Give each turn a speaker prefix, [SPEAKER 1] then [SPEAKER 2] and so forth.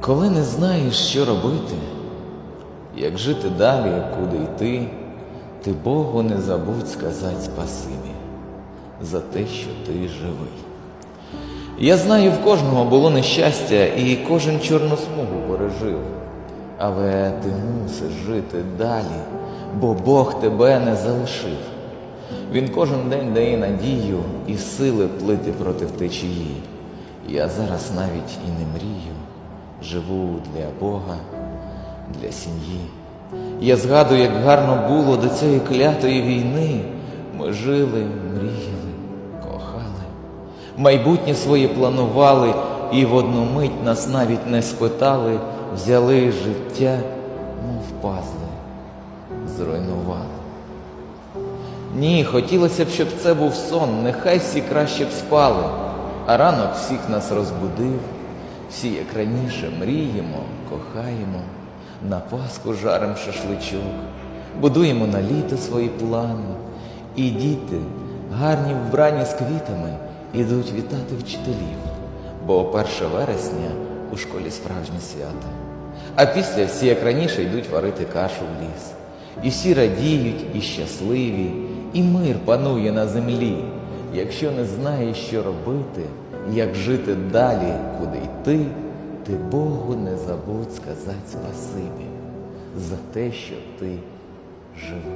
[SPEAKER 1] Коли не знаєш, що робити, як жити далі, куди йти, ти Богу не забудь сказати спасибі за те, що ти живий. Я знаю, в кожного було нещастя, і кожен чорну смугу пережив. Але ти мусиш жити далі, бо Бог тебе не залишив. Він кожен день дає надію і сили плити проти течії. Я зараз навіть і не мрію, живу для Бога, для сім'ї. Я згадую, як гарно було до цієї клятої війни. Ми жили, мріяли, кохали, майбутнє своє планували, і в одну мить нас навіть не спитали, взяли життя, мов пазли, зруйнували. Ні, хотілося б, щоб це був сон, нехай всі краще б спали, а ранок всіх нас розбудив, всі, як раніше, мріємо, кохаємо, на Пасху жарим шашличок, будуємо на літо свої плани, і діти, гарні вбрані з квітами, ідуть вітати вчителів, бо 1 вересня у школі справжнє свято. А після всі, як раніше, йдуть варити кашу в ліс. І всі радіють, і щасливі, і мир панує на землі. Якщо не знаєш, що робити, як жити далі, куди йти, ти Богу не забудь сказати спасибі за те, що ти живий.